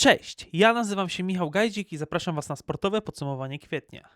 Cześć, ja nazywam się Michał Gajdzik i zapraszam Was na sportowe podsumowanie kwietnia.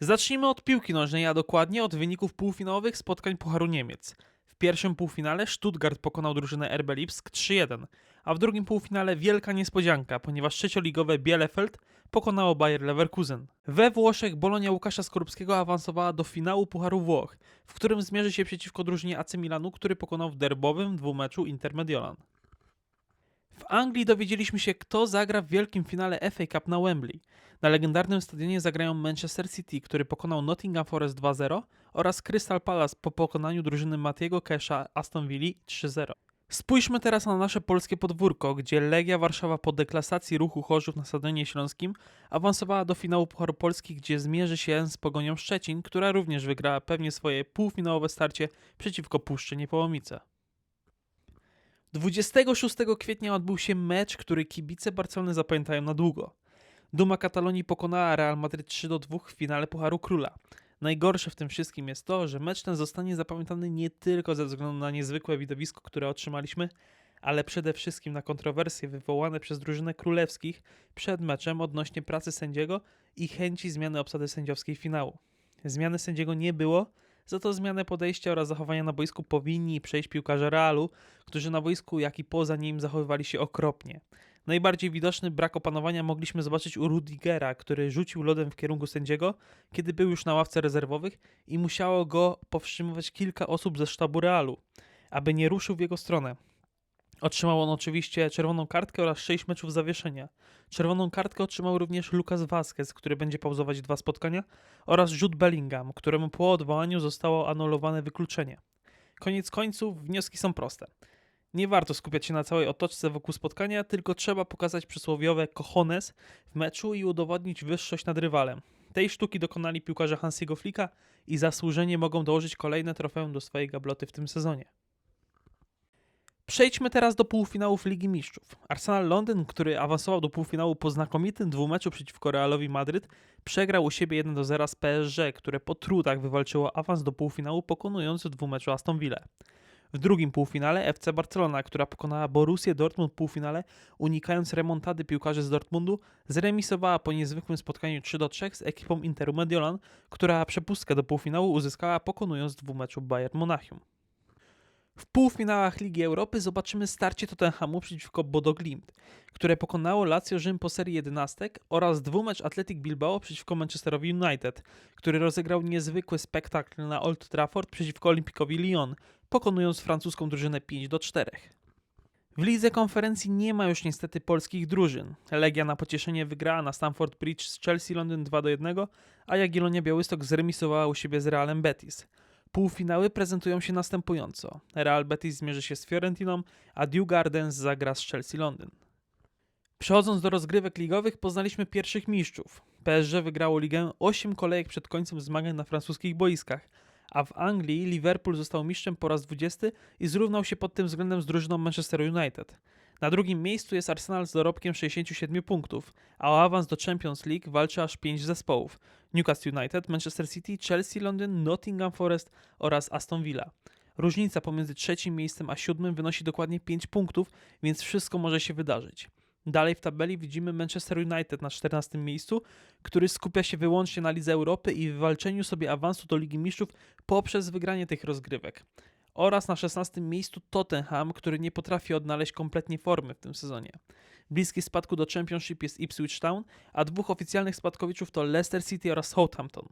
Zacznijmy od piłki nożnej, a dokładnie od wyników półfinałowych spotkań Pucharu Niemiec. Pierwszym półfinale Stuttgart pokonał drużynę RB Lipsk 3-1, a w drugim półfinale wielka niespodzianka, ponieważ trzecioligowe Bielefeld pokonało Bayer Leverkusen. We Włoszech Bolonia Łukasza Skorupskiego awansowała do finału Pucharu Włoch, w którym zmierzy się przeciwko drużynie AC Milanu, który pokonał w derbowym dwumeczu Inter Mediolan. W Anglii dowiedzieliśmy się, kto zagra w wielkim finale FA Cup na Wembley. Na legendarnym stadionie zagrają Manchester City, który pokonał Nottingham Forest 2-0 oraz Crystal Palace po pokonaniu drużyny Matiego Kesha Aston Villa 3-0. Spójrzmy teraz na nasze polskie podwórko, gdzie Legia Warszawa po deklasacji ruchu Chorzów na Stadionie Śląskim awansowała do finału Pucharu Polski, gdzie zmierzy się z Pogonią Szczecin, która również wygrała pewnie swoje półfinałowe starcie przeciwko Puszczy Niepołomice. 26 kwietnia odbył się mecz, który kibice Barcelony zapamiętają na długo. Duma Katalonii pokonała Real Madryt 3 do 2 w finale Pucharu Króla. Najgorsze w tym wszystkim jest to, że mecz ten zostanie zapamiętany nie tylko ze względu na niezwykłe widowisko, które otrzymaliśmy, ale przede wszystkim na kontrowersje wywołane przez drużynę królewskich przed meczem odnośnie pracy sędziego i chęci zmiany obsady sędziowskiej finału. Zmiany sędziego nie było, za to zmianę podejścia oraz zachowania na boisku powinni przejść piłkarze Realu, którzy na boisku, jak i poza nim zachowywali się okropnie. Najbardziej widoczny brak opanowania mogliśmy zobaczyć u Rudigera, który rzucił lodem w kierunku sędziego, kiedy był już na ławce rezerwowych i musiało go powstrzymywać kilka osób ze sztabu Realu, aby nie ruszył w jego stronę. Otrzymał on oczywiście czerwoną kartkę oraz 6 meczów zawieszenia. Czerwoną kartkę otrzymał również Lucas Vazquez, który będzie pauzować dwa spotkania, oraz Jude Bellingham, któremu po odwołaniu zostało anulowane wykluczenie. Koniec końców wnioski są proste. Nie warto skupiać się na całej otoczce wokół spotkania, tylko trzeba pokazać przysłowiowe cojones w meczu i udowodnić wyższość nad rywalem. Tej sztuki dokonali piłkarze Hansiego Flicka i zasłużenie mogą dołożyć kolejne trofeum do swojej gabloty w tym sezonie. Przejdźmy teraz do półfinałów Ligi Mistrzów. Arsenal Londyn, który awansował do półfinału po znakomitym dwumeczu przeciwko Realowi Madryt, przegrał u siebie 1 do 0 z PSG, które po trudach wywalczyło awans do półfinału, pokonując w dwumeczu Aston Villa. W drugim półfinale FC Barcelona, która pokonała Borussię Dortmund w półfinale, unikając remontady piłkarzy z Dortmundu, zremisowała po niezwykłym spotkaniu 3 do 3 z ekipą Interu Mediolan, która przepustkę do półfinału uzyskała pokonując dwumeczu Bayern Monachium. W półfinałach Ligi Europy zobaczymy starcie Tottenhamu przeciwko Bodo Glimt, które pokonało Lazio Rzym po serii jedenastek oraz dwumecz Athletic Bilbao przeciwko Manchesterowi United, który rozegrał niezwykły spektakl na Old Trafford przeciwko Olimpikowi Lyon, pokonując francuską drużynę 5 do 4. W lidze konferencji nie ma już niestety polskich drużyn. Legia na pocieszenie wygrała na Stamford Bridge z Chelsea Londyn 2 do 1, a Jagiellonia Białystok zremisowała u siebie z Realem Betis. Półfinały prezentują się następująco. Real Betis zmierzy się z Fiorentiną, a Dew Gardens zagra z Chelsea Londyn. Przechodząc do rozgrywek ligowych, poznaliśmy pierwszych mistrzów. PSG wygrało ligę 8 kolejek przed końcem zmagań na francuskich boiskach, a w Anglii Liverpool został mistrzem po raz 20 i zrównał się pod tym względem z drużyną Manchester United. Na drugim miejscu jest Arsenal z dorobkiem 67 punktów, a o awans do Champions League walczy aż 5 zespołów: Newcastle United, Manchester City, Chelsea Londyn, Nottingham Forest oraz Aston Villa. Różnica pomiędzy trzecim miejscem a siódmym wynosi dokładnie 5 punktów, więc wszystko może się wydarzyć. Dalej w tabeli widzimy Manchester United na 14 miejscu, który skupia się wyłącznie na Lidze Europy i wywalczeniu sobie awansu do Ligi Mistrzów poprzez wygranie tych rozgrywek. Oraz na 16 miejscu Tottenham, który nie potrafi odnaleźć kompletnie formy w tym sezonie. Bliski spadku do Championship jest Ipswich Town, a dwóch oficjalnych spadkowiczów to Leicester City oraz Southampton.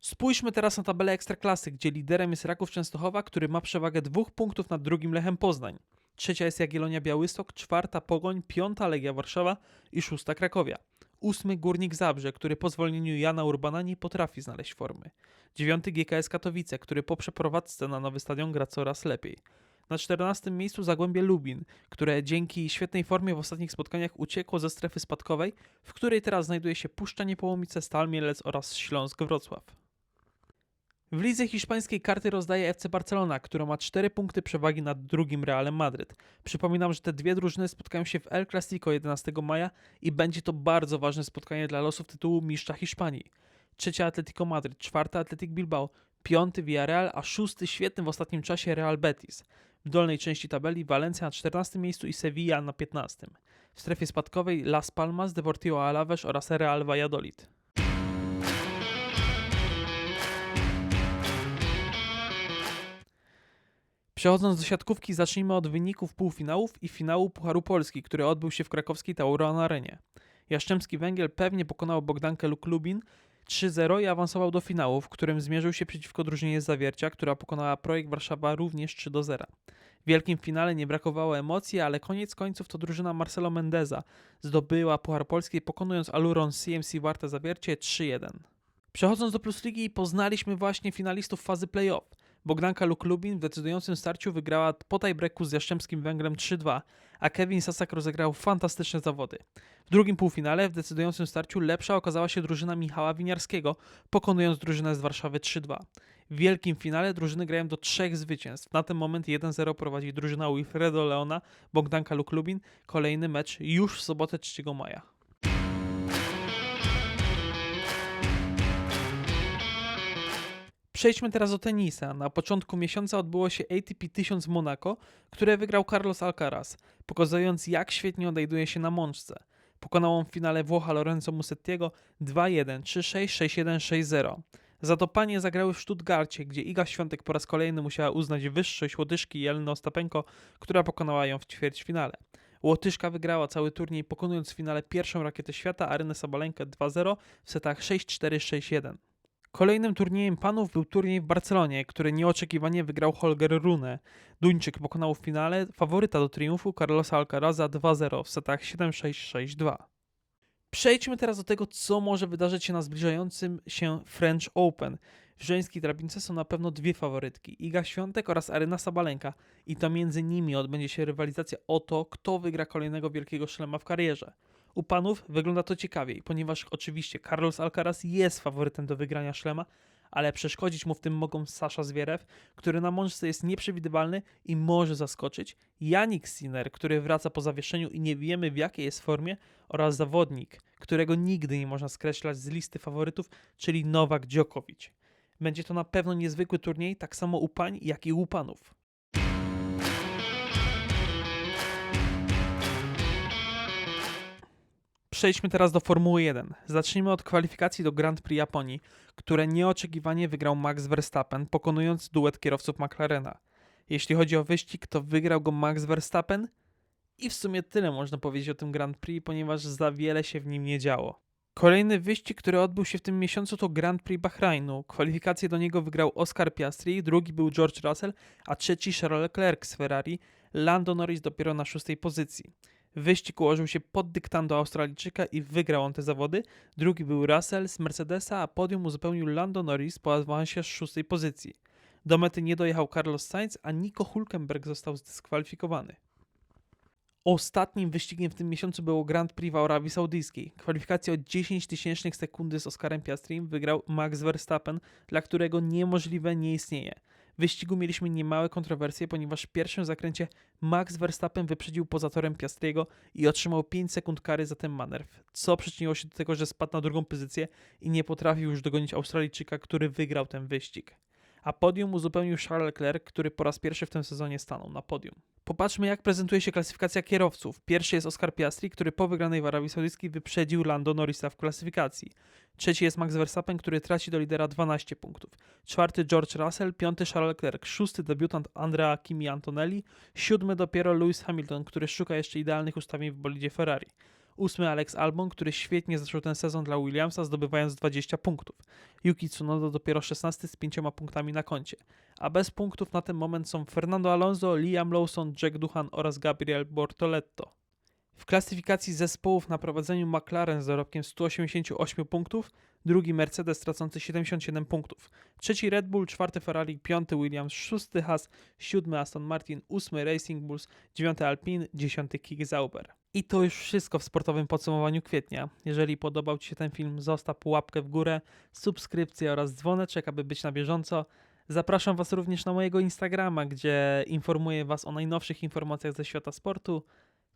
Spójrzmy teraz na tabelę Ekstraklasy, gdzie liderem jest Raków Częstochowa, który ma przewagę dwóch punktów nad drugim Lechem Poznań. Trzecia jest Jagiellonia Białystok, czwarta Pogoń, piąta Legia Warszawa i szósta Krakowia. Ósmy Górnik Zabrze, który po zwolnieniu Jana Urbana nie potrafi znaleźć formy. Dziewiąty GKS Katowice, który po przeprowadzce na nowy stadion gra coraz lepiej. Na 14 miejscu Zagłębie Lubin, które dzięki świetnej formie w ostatnich spotkaniach uciekło ze strefy spadkowej, w której teraz znajduje się Puszcza Niepołomice, Stal Mielec oraz Śląsk Wrocław. W lidze hiszpańskiej karty rozdaje FC Barcelona, która ma 4 punkty przewagi nad drugim Realem Madryt. Przypominam, że te dwie drużyny spotkają się w El Clasico 11 maja i będzie to bardzo ważne spotkanie dla losów tytułu mistrza Hiszpanii. Trzecia Atletico Madryt, czwarta Atletic Bilbao, piąty Villarreal, a szósty świetny w ostatnim czasie Real Betis. W dolnej części tabeli Valencia na 14 miejscu i Sevilla na 15. W strefie spadkowej Las Palmas, Deportivo Alaves oraz Real Valladolid. Przechodząc do siatkówki, zacznijmy od wyników półfinałów i finału Pucharu Polski, który odbył się w krakowskiej Tauron Arenie. Jastrzębski Węgiel pewnie pokonał Bogdankę Luk Lubin 3-0 i awansował do finału, w którym zmierzył się przeciwko drużynie Zawiercia, która pokonała Projekt Warszawa również 3-0. W wielkim finale nie brakowało emocji, ale koniec końców to drużyna Marcelo Mendeza zdobyła Puchar Polski pokonując Aluron CMC Warte Zawiercie 3-1. Przechodząc do Plus Ligi poznaliśmy właśnie finalistów fazy playoff. Bogdanka Luk Lubin w decydującym starciu wygrała po tiebreaku z Jastrzębskim Węglem 3-2, a Kevin Sasak rozegrał fantastyczne zawody. W drugim półfinale w decydującym starciu lepsza okazała się drużyna Michała Winiarskiego, pokonując drużynę z Warszawy 3-2. W wielkim finale drużyny grają do trzech zwycięstw. Na ten moment 1-0 prowadzi drużyna Wilfredo Leona, Bogdanka Luk Lubin. Kolejny mecz już w sobotę 3 maja. Przejdźmy teraz do tenisa. Na początku miesiąca odbyło się ATP 1000 w Monaco, które wygrał Carlos Alcaraz, pokazując jak świetnie odejduje się na mączce. Pokonał on w finale Włocha Lorenzo Musettiego 2-1, 3-6, 6-1, 6-0. Za to panie zagrały w Stuttgarcie, gdzie Iga Świątek po raz kolejny musiała uznać wyższość Łotyszki Jelny Ostapenko, która pokonała ją w ćwierćfinale. Łotyszka wygrała cały turniej, pokonując w finale pierwszą rakietę świata Arynę Sabalenkę 2-0 w setach 6-4, 6-1. Kolejnym turniejem panów był turniej w Barcelonie, który nieoczekiwanie wygrał Holger Rune. Duńczyk pokonał w finale faworyta do triumfu Carlosa Alcaraza 2-0 w setach 7-6-6-2. Przejdźmy teraz do tego, co może wydarzyć się na zbliżającym się French Open. W żeńskiej drabince są na pewno dwie faworytki, Iga Świątek oraz Aryna Sabalenka i to między nimi odbędzie się rywalizacja o to, kto wygra kolejnego wielkiego szlema w karierze. U panów wygląda to ciekawiej, ponieważ oczywiście Carlos Alcaraz jest faworytem do wygrania szlema, ale przeszkodzić mu w tym mogą Sasza Zwierew, który na mączce jest nieprzewidywalny i może zaskoczyć, Janik Sinner, który wraca po zawieszeniu i nie wiemy w jakiej jest formie, oraz zawodnik, którego nigdy nie można skreślać z listy faworytów, czyli Nowak Djokovic. Będzie to na pewno niezwykły turniej, tak samo u pań, jak i u panów. Przejdźmy teraz do Formuły 1. Zacznijmy od kwalifikacji do Grand Prix Japonii, które nieoczekiwanie wygrał Max Verstappen, pokonując duet kierowców McLarena. Jeśli chodzi o wyścig, to wygrał go Max Verstappen i w sumie tyle można powiedzieć o tym Grand Prix, ponieważ za wiele się w nim nie działo. Kolejny wyścig, który odbył się w tym miesiącu to Grand Prix Bahrainu. Kwalifikację do niego wygrał Oscar Piastri, drugi był George Russell, a trzeci Charles Leclerc z Ferrari, Lando Norris dopiero na szóstej pozycji. Wyścig ułożył się pod dyktando Australijczyka i wygrał on te zawody. Drugi był Russell z Mercedesa, a podium uzupełnił Lando Norris po awansie z szóstej pozycji. Do mety nie dojechał Carlos Sainz, a Nico Hulkenberg został zdyskwalifikowany. Ostatnim wyścigiem w tym miesiącu było Grand Prix w Arabii Saudyjskiej. Kwalifikację o 10 tysięcznych sekundy z Oscarem Piastrim wygrał Max Verstappen, dla którego niemożliwe nie istnieje. Wyścigu mieliśmy niemałe kontrowersje, ponieważ w pierwszym zakręcie Max Verstappen wyprzedził poza torem Piastriego i otrzymał 5 sekund kary za ten manewr, co przyczyniło się do tego, że spadł na drugą pozycję i nie potrafił już dogonić Australijczyka, który wygrał ten wyścig. A podium uzupełnił Charles Leclerc, który po raz pierwszy w tym sezonie stanął na podium. Popatrzmy, jak prezentuje się klasyfikacja kierowców. Pierwszy jest Oscar Piastri, który po wygranej w Arabii Saudyjskiej wyprzedził Lando Norrisa w klasyfikacji. Trzeci jest Max Verstappen, który traci do lidera 12 punktów. Czwarty George Russell, piąty Charles Leclerc, szósty debiutant Andrea Kimi Antonelli, siódmy dopiero Lewis Hamilton, który szuka jeszcze idealnych ustawień w bolidzie Ferrari. Ósmy Alex Albon, który świetnie zaczął ten sezon dla Williamsa, zdobywając 20 punktów. Yuki Tsunoda dopiero 16 z 5 punktami na koncie. A bez punktów na ten moment są Fernando Alonso, Liam Lawson, Jack Duhan oraz Gabriel Bortoletto. W klasyfikacji zespołów na prowadzeniu McLaren z dorobkiem 188 punktów, drugi Mercedes tracący 77 punktów, trzeci Red Bull, czwarty Ferrari, piąty Williams, szósty Haas, siódmy Aston Martin, ósmy Racing Bulls, dziewiąty Alpine, dziesiąty Kik Zauber. I to już wszystko w sportowym podsumowaniu kwietnia. Jeżeli podobał Ci się ten film, zostaw łapkę w górę, subskrypcję oraz dzwoneczek, aby być na bieżąco. Zapraszam Was również na mojego Instagrama, gdzie informuję Was o najnowszych informacjach ze świata sportu.